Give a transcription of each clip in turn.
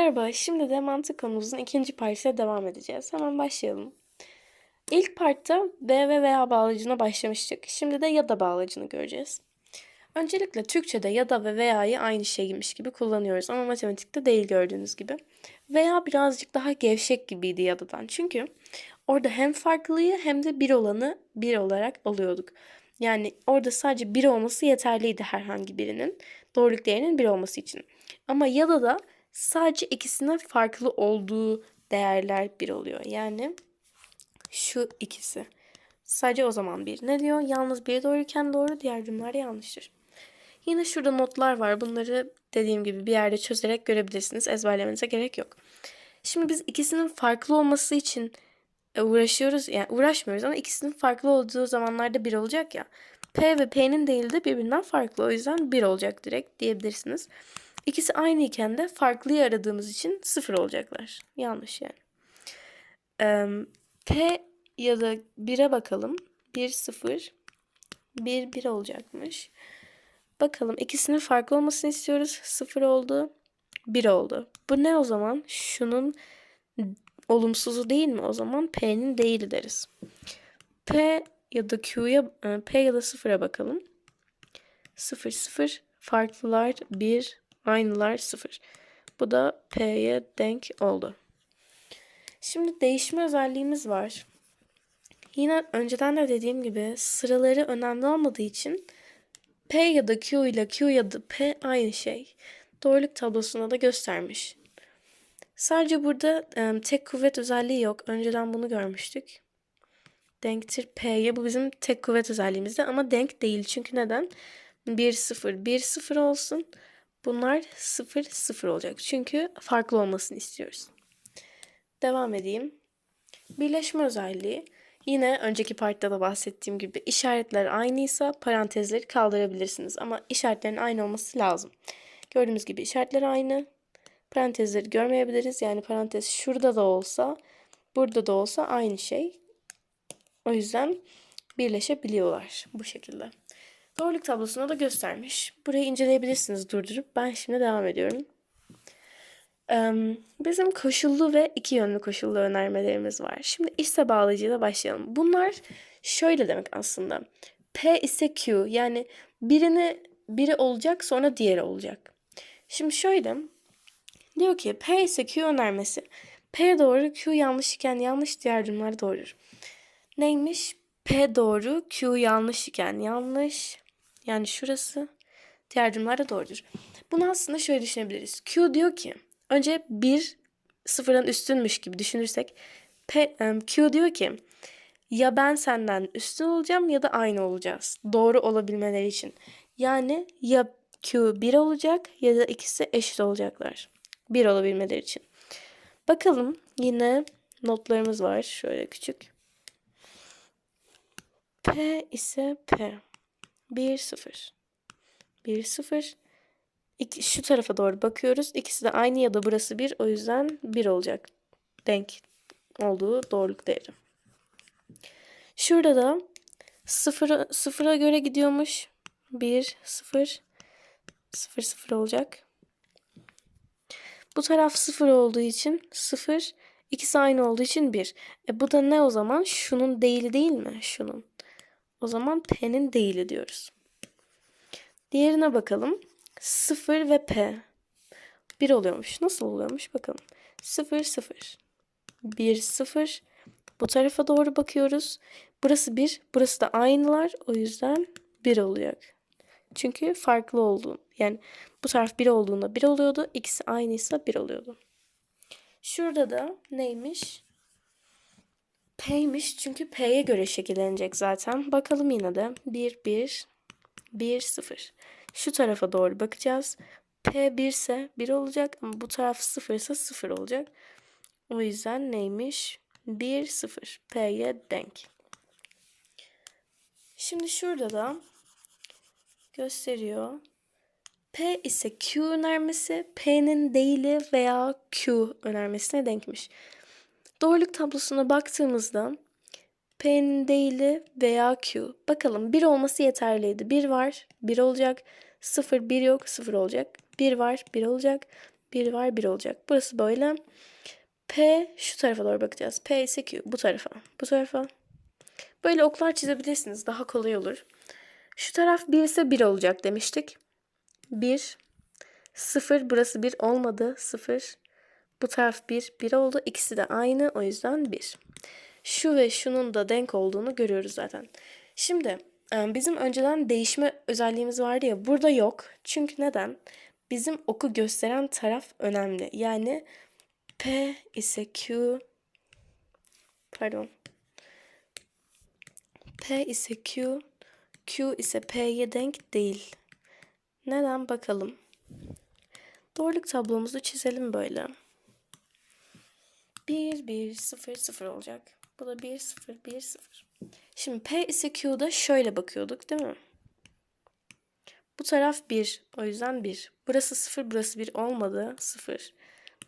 Merhaba, şimdi de mantık konumuzun ikinci partisiyle devam edeceğiz. Hemen başlayalım. İlk partta B ve veya bağlacına başlamıştık. Şimdi de ya da bağlacını göreceğiz. Öncelikle Türkçe'de ya da ve veya'yı aynı şeymiş gibi kullanıyoruz ama matematikte değil gördüğünüz gibi. Veya birazcık daha gevşek gibiydi yadadan. Çünkü orada hem farklıyı hem de bir olanı bir olarak alıyorduk. Yani orada sadece bir olması yeterliydi herhangi birinin. Doğruluk değerinin bir olması için. Ama ya da da sadece ikisinin farklı olduğu değerler bir oluyor. Yani şu ikisi. Sadece o zaman bir. Ne diyor? Yalnız biri doğruyken doğru, diğer cümleler yanlıştır. Yine şurada notlar var. Bunları dediğim gibi bir yerde çözerek görebilirsiniz. Ezberlemenize gerek yok. Şimdi biz ikisinin farklı olması için e, uğraşıyoruz. Yani uğraşmıyoruz ama ikisinin farklı olduğu zamanlarda bir olacak ya. P ve P'nin değil de birbirinden farklı. O yüzden bir olacak direkt diyebilirsiniz. İkisi aynı iken de farklıyı aradığımız için sıfır olacaklar. Yanlış yani. Ee, P ya da 1'e bakalım. 1 0 1 1 olacakmış. Bakalım ikisinin farklı olmasını istiyoruz. 0 oldu. 1 oldu. Bu ne o zaman? Şunun olumsuzu değil mi? O zaman P'nin değili deriz. P ya da Q'ya P ya da 0'a bakalım. 0 0 farklılar 1 Aynılar 0. Bu da P'ye denk oldu. Şimdi değişme özelliğimiz var. Yine önceden de dediğim gibi sıraları önemli olmadığı için P ya da Q ile Q ya da P aynı şey. Doğruluk tablosuna da göstermiş. Sadece burada e, tek kuvvet özelliği yok. Önceden bunu görmüştük. Denktir P'ye. Bu bizim tek kuvvet özelliğimizde ama denk değil. Çünkü neden? 1 0 1 0 olsun. Bunlar 0 0 olacak. Çünkü farklı olmasını istiyoruz. Devam edeyim. Birleşme özelliği. Yine önceki partta da bahsettiğim gibi işaretler aynıysa parantezleri kaldırabilirsiniz. Ama işaretlerin aynı olması lazım. Gördüğümüz gibi işaretler aynı. Parantezleri görmeyebiliriz. Yani parantez şurada da olsa, burada da olsa aynı şey. O yüzden birleşebiliyorlar bu şekilde. Doğruluk tablosuna da göstermiş. Burayı inceleyebilirsiniz durdurup. Ben şimdi devam ediyorum. Bizim koşullu ve iki yönlü koşullu önermelerimiz var. Şimdi ise bağlayıcıyla başlayalım. Bunlar şöyle demek aslında. P ise Q yani birini biri olacak sonra diğeri olacak. Şimdi şöyle diyor ki P ise Q önermesi. P doğru Q yanlış iken yanlış diğer durumlar doğrudur. Neymiş? P doğru Q yanlış iken yanlış yani şurası. Diğer cümleler doğrudur. Bunu aslında şöyle düşünebiliriz. Q diyor ki önce bir sıfırdan üstünmüş gibi düşünürsek P, Q diyor ki ya ben senden üstün olacağım ya da aynı olacağız. Doğru olabilmeleri için. Yani ya Q 1 olacak ya da ikisi eşit olacaklar. 1 olabilmeleri için. Bakalım yine notlarımız var. Şöyle küçük. P ise P. 1 0. 1 0. İki, şu tarafa doğru bakıyoruz. İkisi de aynı ya da burası 1. O yüzden 1 olacak. Denk olduğu doğruluk değeri. Şurada da 0'a 0'a göre gidiyormuş. 1 0 0 0 olacak. Bu taraf 0 olduğu için 0 ikisi aynı olduğu için 1. E bu da ne o zaman? Şunun değili değil mi? Şunun. O zaman P'nin değili diyoruz. Diğerine bakalım. 0 ve P. 1 oluyormuş. Nasıl oluyormuş bakalım. 0 0. 1 0. Bu tarafa doğru bakıyoruz. Burası 1, burası da aynılar. O yüzden 1 olacak. Çünkü farklı olduğu. Yani bu taraf 1 olduğunda 1 oluyordu. İkisi aynıysa 1 oluyordu. Şurada da neymiş? P'ymiş çünkü P'ye göre şekillenecek zaten. Bakalım yine de. 1, 1, 1, 0. Şu tarafa doğru bakacağız. P 1 ise 1 olacak ama bu taraf 0 ise 0 olacak. O yüzden neymiş? 1, 0. P'ye denk. Şimdi şurada da gösteriyor. P ise Q önermesi P'nin değili veya Q önermesine denkmiş. Doğruluk tablosuna baktığımızda P'nin değili veya Q. Bakalım 1 olması yeterliydi. 1 var, 1 olacak. 0, 1 yok, 0 olacak. 1 var, 1 olacak. 1 var 1 olacak. Burası böyle. P şu tarafa doğru bakacağız. P ise Q bu tarafa. Bu tarafa. Böyle oklar çizebilirsiniz. Daha kolay olur. Şu taraf 1 ise 1 olacak demiştik. 1 0 burası 1 olmadı. 0 bu taraf 1 1 oldu. İkisi de aynı. O yüzden 1. Şu ve şunun da denk olduğunu görüyoruz zaten. Şimdi e, bizim önceden değişme özelliğimiz vardı ya. Burada yok. Çünkü neden? Bizim oku gösteren taraf önemli. Yani P ise Q pardon P ise Q Q ise P'ye denk değil. Neden bakalım. Doğruluk tablomuzu çizelim böyle. 1 1 0 0 olacak. Bu da 1 0 1 0. Şimdi P ise Q'da şöyle bakıyorduk değil mi? Bu taraf 1. O yüzden 1. Burası 0, burası 1 olmadı. 0.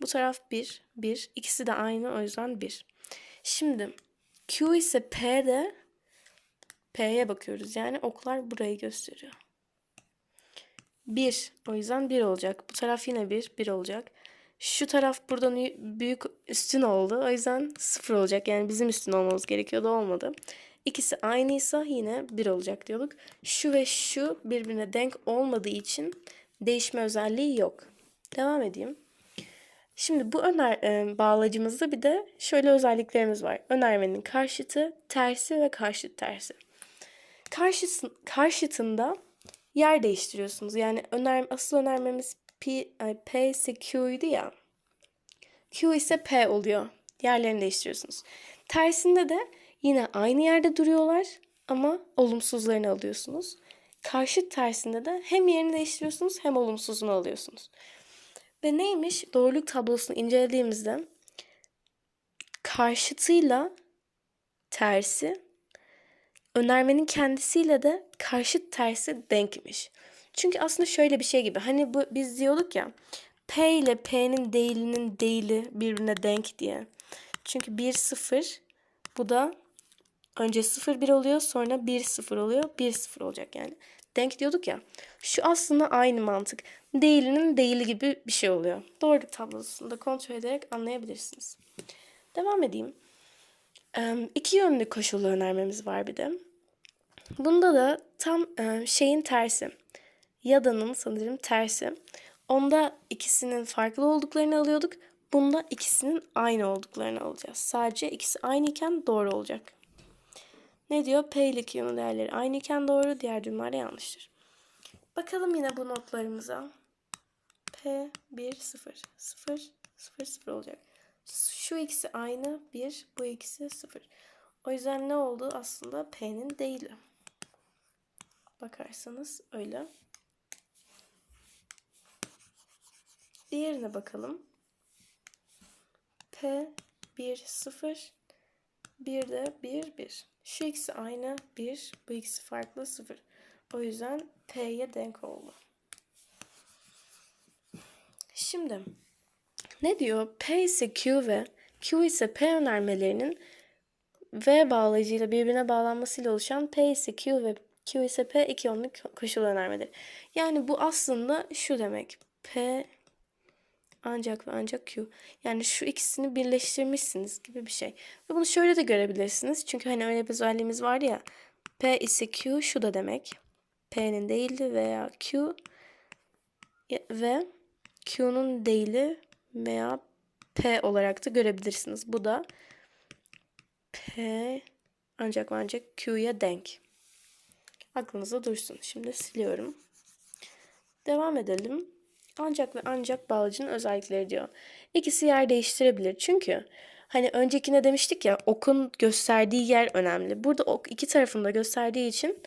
Bu taraf 1, 1. İkisi de aynı o yüzden 1. Şimdi Q ise P'de P'ye bakıyoruz. Yani oklar burayı gösteriyor. 1. O yüzden 1 olacak. Bu taraf yine 1, 1 olacak. Şu taraf buradan büyük üstün oldu. O yüzden 0 olacak. Yani bizim üstün olmamız gerekiyordu. Olmadı. İkisi aynıysa yine 1 olacak diyorduk. Şu ve şu birbirine denk olmadığı için değişme özelliği yok. Devam edeyim. Şimdi bu öner e, bağlacımızda bir de şöyle özelliklerimiz var. Önermenin karşıtı, tersi ve karşıt tersi. Karşıt, karşıtında yer değiştiriyorsunuz. Yani öner, asıl önermemiz P, P Q'ydu ya. Q ise P oluyor. Yerlerini değiştiriyorsunuz. Tersinde de yine aynı yerde duruyorlar ama olumsuzlarını alıyorsunuz. Karşıt tersinde de hem yerini değiştiriyorsunuz hem olumsuzunu alıyorsunuz. Ve neymiş? Doğruluk tablosunu incelediğimizde karşıtıyla tersi önermenin kendisiyle de karşıt tersi denkmiş. Çünkü aslında şöyle bir şey gibi. Hani bu biz diyorduk ya P ile P'nin değilinin değili birbirine denk diye. Çünkü 1 0 bu da önce 0 1 oluyor sonra 1 0 oluyor. 1 0 olacak yani. Denk diyorduk ya. Şu aslında aynı mantık. Değilinin değili gibi bir şey oluyor. Doğruluk tablosunda kontrol ederek anlayabilirsiniz. Devam edeyim. İki yönlü koşullu önermemiz var bir de. Bunda da tam şeyin tersi. Yada'nın sanırım tersi. Onda ikisinin farklı olduklarını alıyorduk. Bunda ikisinin aynı olduklarını alacağız. Sadece ikisi aynı iken doğru olacak. Ne diyor? P ile Q'nun değerleri aynı iken doğru, diğer durumlarda yanlıştır. Bakalım yine bu notlarımıza. P 1 0 0 0 0 olacak. Şu ikisi aynı 1, bu ikisi 0. O yüzden ne oldu? Aslında P'nin değili. Bakarsanız öyle. Diğerine bakalım. P 1 0 1 de 1 1. Şu ikisi aynı 1, bu ikisi farklı 0. O yüzden P'ye denk oldu. Şimdi ne diyor? P ise Q ve Q ise P önermelerinin V bağlayıcıyla birbirine bağlanmasıyla oluşan P ise Q ve Q ise P iki yönlü koşul önermeleri. Yani bu aslında şu demek. P ancak ve ancak Q. Yani şu ikisini birleştirmişsiniz gibi bir şey. Ve bunu şöyle de görebilirsiniz. Çünkü hani öyle bir özelliğimiz vardı ya. P ise Q şu da demek. P'nin değili veya Q ve Q'nun değili veya P olarak da görebilirsiniz. Bu da P ancak ancak Q'ya denk. Aklınızda dursun. Şimdi siliyorum. Devam edelim. Ancak ve ancak bağlacının özellikleri diyor. İkisi yer değiştirebilir. Çünkü hani öncekine demiştik ya okun gösterdiği yer önemli. Burada ok iki tarafında gösterdiği için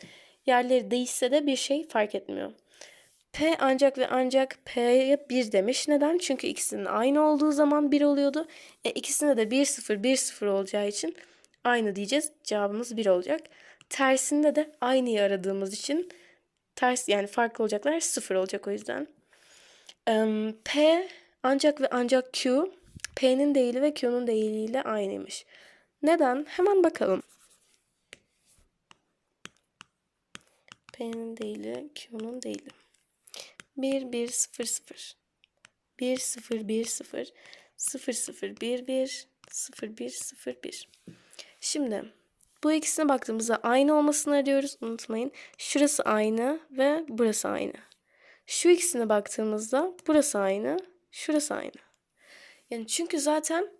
yerleri değişse de bir şey fark etmiyor. P ancak ve ancak P'ye 1 demiş. Neden? Çünkü ikisinin aynı olduğu zaman 1 oluyordu. E, ikisine de 1 0 1 0 olacağı için aynı diyeceğiz. Cevabımız 1 olacak. Tersinde de aynıyı aradığımız için ters yani farklı olacaklar 0 olacak o yüzden. P ancak ve ancak Q P'nin değili ve Q'nun değiliyle aynıymış. Neden? Hemen bakalım. P'nin değili, Q'nun değili. 1, 1, 0, 0. 1 0 1 0 0 0 1 1 0 1 0 1. Şimdi bu ikisine baktığımızda aynı olmasını arıyoruz. Unutmayın. Şurası aynı ve burası aynı. Şu ikisine baktığımızda burası aynı, şurası aynı. Yani çünkü zaten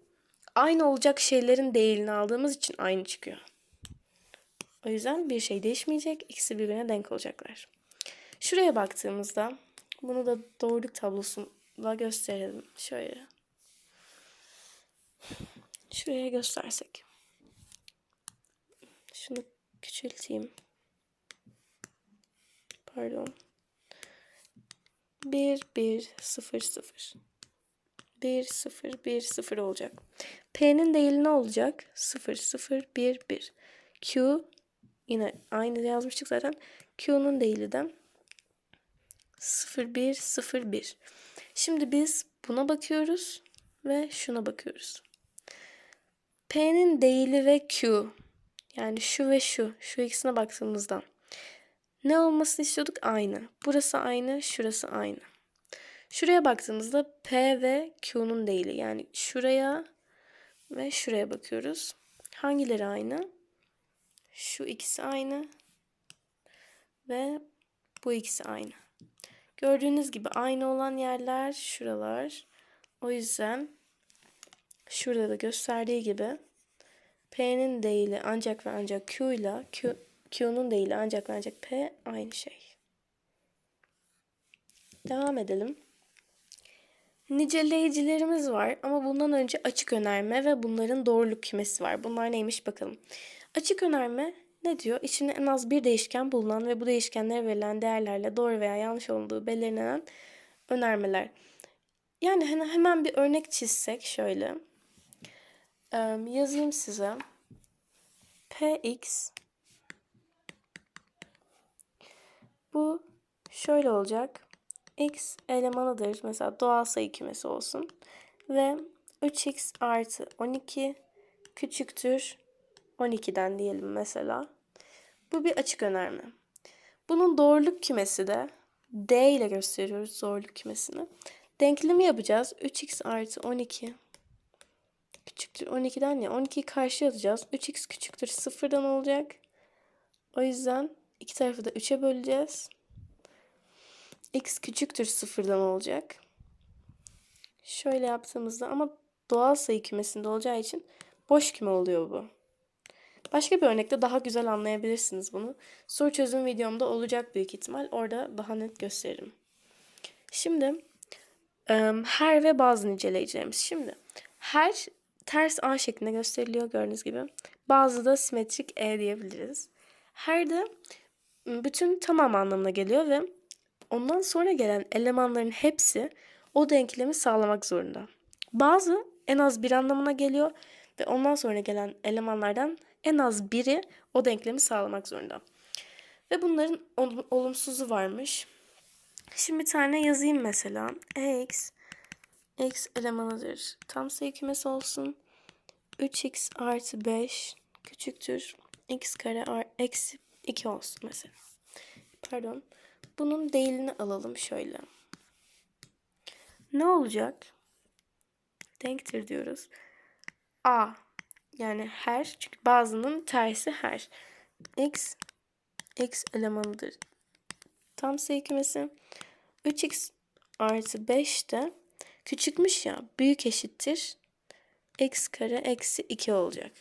aynı olacak şeylerin değerini aldığımız için aynı çıkıyor. O yüzden bir şey değişmeyecek. İkisi birbirine denk olacaklar. Şuraya baktığımızda bunu da doğruluk tablosuyla gösterelim. Şöyle. Şuraya göstersek. Şunu küçülteyim. Pardon. 1 1 0 0. 1 0 1 0 olacak. P'nin değili ne olacak? 0 0 1 1. Q yine aynı yazmıştık zaten. Q'nun değili de 0 1 0 1. Şimdi biz buna bakıyoruz ve şuna bakıyoruz. P'nin değili ve Q yani şu ve şu şu ikisine baktığımızda ne olmasını istiyorduk? Aynı. Burası aynı, şurası aynı. Şuraya baktığımızda P ve Q'nun değili. Yani şuraya ve şuraya bakıyoruz. Hangileri aynı? Şu ikisi aynı ve bu ikisi aynı. Gördüğünüz gibi aynı olan yerler şuralar. O yüzden şurada da gösterdiği gibi P'nin değili ancak ve ancak Q ile Q, Q'nun değili ancak ancak P aynı şey. Devam edelim. Niceleyicilerimiz var ama bundan önce açık önerme ve bunların doğruluk kümesi var. Bunlar neymiş bakalım. Açık önerme ne diyor? İçinde en az bir değişken bulunan ve bu değişkenlere verilen değerlerle doğru veya yanlış olduğu belirlenen önermeler. Yani hani hemen bir örnek çizsek şöyle. Yazayım size. Px bu şöyle olacak. x elemanıdır. Mesela doğal sayı kümesi olsun. Ve 3x artı 12 küçüktür 12'den diyelim mesela. Bu bir açık önerme. Bunun doğruluk kümesi de D ile gösteriyoruz doğruluk kümesini. Denklemi yapacağız. 3x artı 12 küçüktür 12'den ya 12'yi karşıya atacağız. 3x küçüktür 0'dan olacak. O yüzden iki tarafı da 3'e böleceğiz. x küçüktür 0'dan olacak. Şöyle yaptığımızda ama doğal sayı kümesinde olacağı için boş küme oluyor bu. Başka bir örnekte daha güzel anlayabilirsiniz bunu. Soru çözüm videomda olacak büyük ihtimal. Orada daha net gösteririm. Şimdi her ve bazı niceleyicilerimiz. Şimdi her ters A şeklinde gösteriliyor gördüğünüz gibi. Bazı da simetrik E diyebiliriz. Her de bütün tamam anlamına geliyor ve ondan sonra gelen elemanların hepsi o denklemi sağlamak zorunda. Bazı en az bir anlamına geliyor ve ondan sonra gelen elemanlardan en az biri o denklemi sağlamak zorunda. Ve bunların olumsuzu varmış. Şimdi bir tane yazayım mesela. x x elemanıdır. Tam sayı kümesi olsun. 3x artı 5 küçüktür. x kare eksi 2 olsun mesela. Pardon. Bunun değilini alalım şöyle. Ne olacak? Denktir diyoruz. A yani her çünkü bazının tersi her. X x elemanıdır. Tam sayı kümesi. 3x artı 5 de küçükmüş ya büyük eşittir. x kare eksi 2 olacak.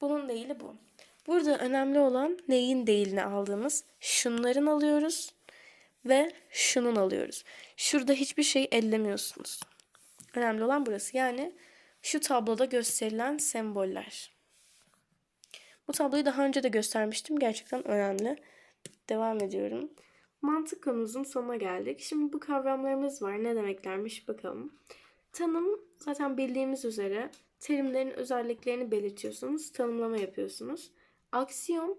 Bunun değili bu. Burada önemli olan neyin değilini aldığımız şunların alıyoruz ve şunun alıyoruz. Şurada hiçbir şey ellemiyorsunuz. Önemli olan burası. Yani şu tabloda gösterilen semboller. Bu tabloyu daha önce de göstermiştim. Gerçekten önemli. Devam ediyorum. Mantık konumuzun sonuna geldik. Şimdi bu kavramlarımız var. Ne demeklermiş bakalım. Tanım zaten bildiğimiz üzere terimlerin özelliklerini belirtiyorsunuz. Tanımlama yapıyorsunuz. Aksiyon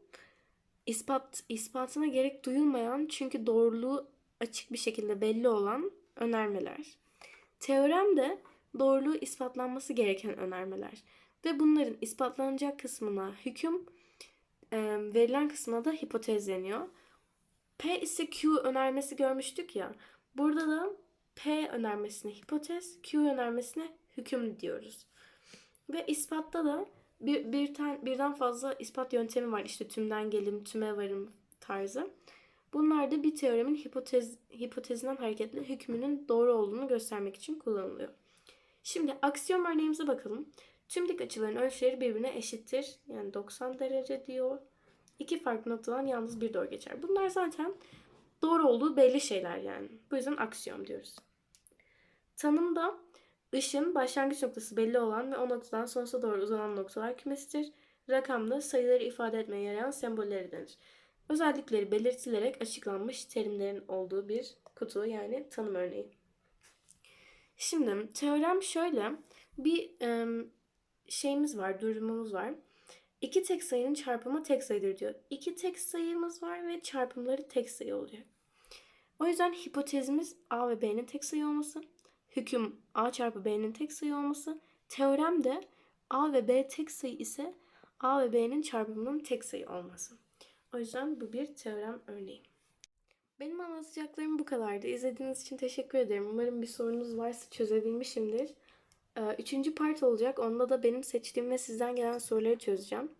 ispat ispatına gerek duyulmayan çünkü doğruluğu açık bir şekilde belli olan önermeler. Teorem de doğruluğu ispatlanması gereken önermeler ve bunların ispatlanacak kısmına hüküm, e, verilen kısmına da hipotez deniyor. P ise Q önermesi görmüştük ya. Burada da P önermesine hipotez, Q önermesine hüküm diyoruz. Ve ispatta da bir, bir tane, birden fazla ispat yöntemi var. İşte tümden gelim, tüme varım tarzı. Bunlar da bir teoremin hipotez, hipotezinden hareketle hükmünün doğru olduğunu göstermek için kullanılıyor. Şimdi aksiyom örneğimize bakalım. Tüm dik açıların ölçüleri birbirine eşittir. Yani 90 derece diyor. İki farklı noktadan yalnız bir doğru geçer. Bunlar zaten doğru olduğu belli şeyler yani. Bu yüzden aksiyom diyoruz. Tanımda ışın başlangıç noktası belli olan ve o noktadan sonsuza doğru uzanan noktalar kümesidir. Rakamda sayıları ifade etmeye yarayan sembolleri denir. Özellikleri belirtilerek açıklanmış terimlerin olduğu bir kutu yani tanım örneği. Şimdi teorem şöyle bir em, şeyimiz var, durumumuz var. İki tek sayının çarpımı tek sayıdır diyor. İki tek sayımız var ve çarpımları tek sayı olacak. O yüzden hipotezimiz A ve B'nin tek sayı olması, hüküm A çarpı B'nin tek sayı olması, teorem de A ve B tek sayı ise A ve B'nin çarpımının tek sayı olması. O yüzden bu bir teorem örneği. Benim anlatacaklarım bu kadardı. İzlediğiniz için teşekkür ederim. Umarım bir sorunuz varsa çözebilmişimdir. Ee, Üçüncü part olacak. Onda da benim seçtiğim ve sizden gelen soruları çözeceğim.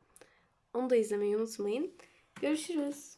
Onu da izlemeyi unutmayın. Görüşürüz.